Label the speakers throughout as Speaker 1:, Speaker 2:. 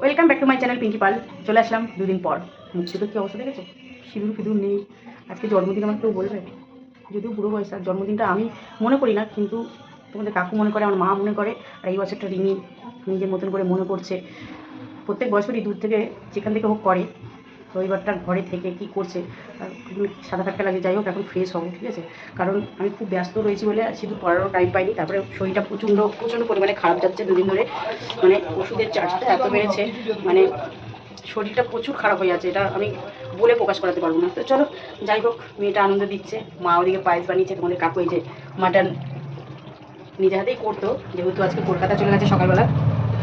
Speaker 1: Welcome back to my channel Pinki Pal চলে আসলাম দুদিন পর। মুখ তো কী অবস্থা দেখেছ? সিঁদুর ফিদুর নেই। আজকে জন্মদিন আমার কেউ বলবে? যদিও বুড়ো বয়স, আর জন্মদিনটা আমি মনে করি না, কিন্তু তোমাদের কাকু মনে করে, আমার মা মনে করে, আর এই বছরটা রিমি নিজের মতন করে মনে করছে। প্রত্যেক বছরই দূর থেকে যেখান থেকে হোক করে। রবিবারটা ঘরে থেকে কি করছে সাদা ফাটকা লাগে, যাই হোক, এখন ফ্রেশ হব, ঠিক আছে? কারণ আমি খুব ব্যস্ত রয়েছি বলে শুধু পড়ারও টাইম পাইনি, তারপরে শরীরটা প্রচণ্ড প্রচণ্ড পরিমাণে খারাপ যাচ্ছে দুদিন ধরে। মানে ওষুধের চার্জটা এত বেড়েছে মানে শরীরটা প্রচুর খারাপ হয়ে যাচ্ছে, এটা আমি বলে প্রকাশ করাতে পারব না। তো চলো, যাই হোক, মেয়েটা আনন্দ দিচ্ছে, মা ওদিকে পায়েস বানিয়েছে, তোমাদের কাকু এই যে মাটন নিজে হাতেই করতো, যেহেতু আজকে কলকাতা চলে গেছে সকালবেলা,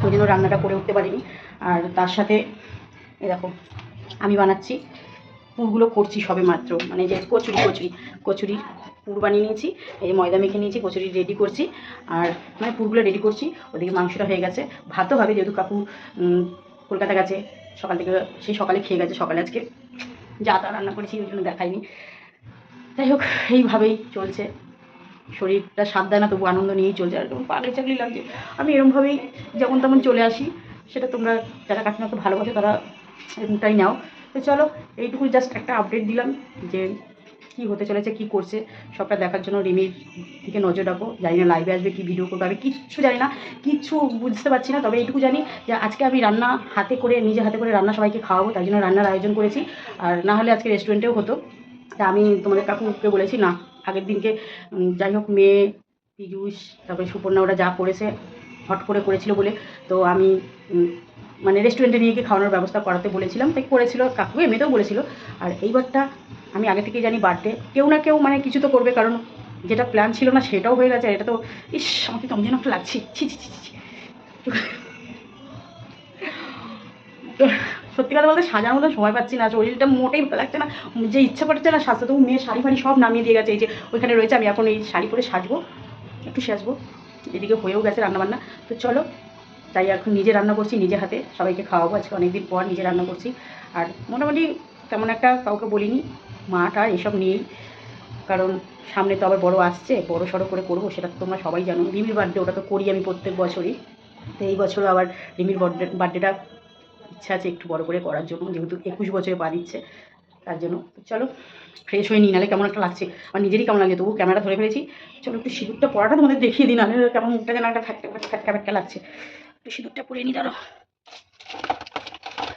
Speaker 1: ওই জন্য রান্নাটা করে উঠতে পারিনি। আর তার সাথে দেখো আমি বানাচ্ছি। পুরগুলো করছি সবে মাত্র মানে যে কচুরি কচুরি কচুরি পুর বানিয়ে নিয়েছি, এই ময়দা মেখে নিয়েছি, কচুরি রেডি করছি। আর মানে পুরগুলো রেডি করছি, ওদিকে মাংসটা হয়ে গেছে। ভাতও হবে যেহেতু কাকু কলকাতা গেছে, সকাল থেকে সেই সকালে খেয়ে গেছে, সকালে আজকে যা তা রান্না করেছি, ওই জন্য দেখাইনি। যাই হোক, এইভাবেই চলছে। শরীরটা দেয় না তবু আনন্দ নিয়েই চলছে। আর পাগলি চাকলি লাগছে। আমি এরমভাবেই যেমন তেমন চলে আসি, সেটা তোমরা যারা কাকিমাকে ভালোবাসো, তারা এরকমটাই নাও। তো চলো এইটুকু জাস্ট একটা আপডেট দিলাম যে কী হতে চলেছে, কী করছে, সবটা দেখার জন্য রিমির দিকে নজর রাখো। জানি না লাইভে আসবে, কি ভিডিও করবে, আমি কিচ্ছু জানি না, কিচ্ছু বুঝতে পারছি না, তবে এইটুকু জানি যে আজকে আমি রান্না হাতে করে, নিজে হাতে করে রান্না সবাইকে খাওয়াবো তাই জন্য রান্নার আয়োজন করেছি। আর না হলে আজকে রেস্টুরেন্টেও হতো। তা আমি তোমাদের কাকুকে বলেছি, না, আগের দিনকে যাই হোক, মেয়ে, পীযূষ, তারপরে সুপর্ণা, ওরা যা করেছে, হট করে করেছিল বলে, তো আমি মানে রেস্টুরেন্টে নিয়ে গিয়ে খাওয়ানোর ব্যবস্থা করাতে বলেছিলাম তাই করেছিল কাকু এমনিতেও বলেছিল। আর এইবারটা আমি আগে থেকেই জানি বার্থডে। কেউ না কেউ মানে কিছু তো করবে কারণ যেটা প্ল্যান ছিল না সেটাও হয়ে গেছে এটা তো ইস আমাকে কেমন যেন লাগছে। ছি ছি ছি ছি, সত্যি কথা বলতে সাজার মতো সময় পাচ্ছি না শরীরটা মোটেই ভালো লাগছে না যে ইচ্ছা করছে না সাজতে তবু মেয়ে শাড়ি ফাড়ি সব নামিয়ে দিয়ে গেছে এই যে ওইখানে রয়েছে আমি এখন এই শাড়ি পরে সাজবো একটু সাজবো এদিকে হয়েও গেছে রান্নাবান্না। তো চলো তাই এখন নিজে রান্না করছি, নিজে হাতে সবাইকে খাওয়াবো। আজকে অনেকদিন পর নিজে রান্না করছি। আর মোটামুটি তেমন একটা কাউকে বলিনি আর এসব নিয়েই। কারণ সামনে তো আবার বড় আসছে, বড় সড়ো করে করব, সেটা তো তোমরা সবাই জানো। রিমির বার্থডে ওটা তো করি আমি প্রত্যেক বছরই। তো এই বছরও আবার রিমির বার্থডে বার্থডেটা ইচ্ছা আছে একটু বড় করে করার জন্য, যেহেতু একুশ বছরে পা দিচ্ছে, তার জন্য। চলো ফ্রেশ হয়ে নিই নাহলে কেমন একটা লাগছে? আমার নিজেরই কেমন লাগছে তবু ক্যামেরা ধরে ফেলেছি। চলো একটু সিঁদুরটা পড়াটা তোমাদের দেখিয়ে দিই, নাহলে কেমন মুখটা যেন একটা ফ্যাটকা ফ্যাটকা ফ্যাটকা লাগছে। সিঁদুরটা পরে নিই দাঁড়ো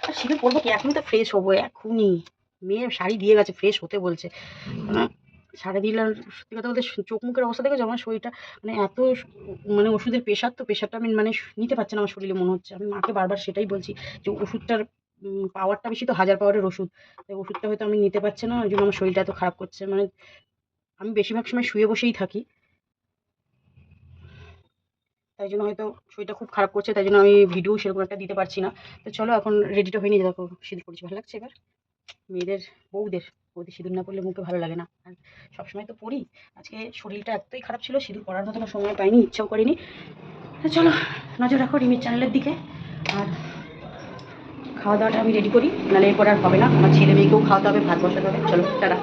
Speaker 1: আর সিঁদুর পরবো কি? এখনই তো ফ্রেশ হব, এখনই। মেয়ে শাড়ি দিয়ে গেছে ফ্রেশ হতে বলছে। মানে শাড়ি দিলে আর সত্যি কথা বলতে চোখ মুখের অবস্থা দেখেছ? আমার শরীরটা মানে এত মানে ওষুধের প্রেশার তো প্রেশারটা আমি মানে নিতে পারছে না আমার শরীরে, মনে হচ্ছে। আমি মাকে বারবার সেটাই বলছি যে ওষুধটার পাওয়ারটা বেশি তো হাজার পাওয়ারের ওষুধ। তাই ওষুধটা হয়তো আমি নিতে পারছি না, ওই জন্য আমার শরীরটা এত খারাপ করছে। মানে আমি বেশিরভাগ সময় শুয়ে বসেই থাকি। তাই জন্য হয়তো শরীরটা খুব খারাপ করছে, তাই জন্য আমি ভিডিও সেরকম একটা দিতে পারছি না। তো চলো এখন রেডিটা হয়ে নিয়ে দেখো সিঁদুর পড়ছি ভালো লাগছে এবার? মেয়েদের, বউদের বৌদি সিঁদুর না পড়লে মুখে ভালো লাগে না। আর সবসময় তো পড়ি, আজকে শরীরটা এতই খারাপ ছিল, সিঁদুর পড়ার মতো সময় পাইনি, ইচ্ছাও করিনি। তো চলো, নজর রাখো রিমির চ্যানেলের দিকে। আর খাওয়া দাওয়াটা আমি রেডি করি, নাহলে এরপর আর হবে না, আমার ছেলে মেয়েকেও খাওয়াতে হবে, ভাত বসাতে হবে। চলো, টাটা।